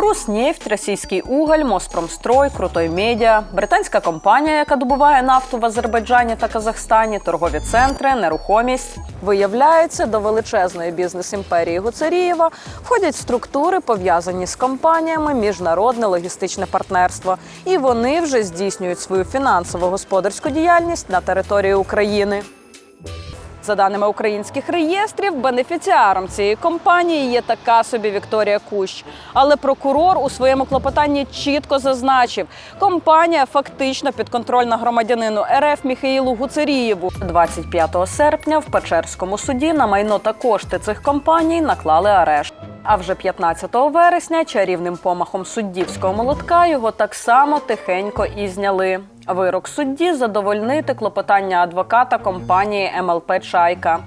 Руснефть, російський уголь, Моспромстрой, Крутой Медіа, британська компанія, яка добуває нафту в Азербайджані та Казахстані, торгові центри, нерухомість. Виявляється, до величезної бізнес-імперії Гуцерієва входять структури, пов'язані з компаніями міжнародне логістичне партнерство, і вони вже здійснюють свою фінансово-господарську діяльність на території України. За даними українських реєстрів, бенефіціаром цієї компанії є така собі Вікторія Кущ. Але прокурор у своєму клопотанні чітко зазначив, компанія фактично підконтрольна громадянину РФ Міхаїлу Гуцерієву. 25 серпня в Печерському суді на майно та кошти цих компаній наклали арешт. А вже 15 вересня чарівним помахом суддівського молотка його так само тихенько і зняли. Вирок судді задовольнити клопотання адвоката компанії МЛП Чайка.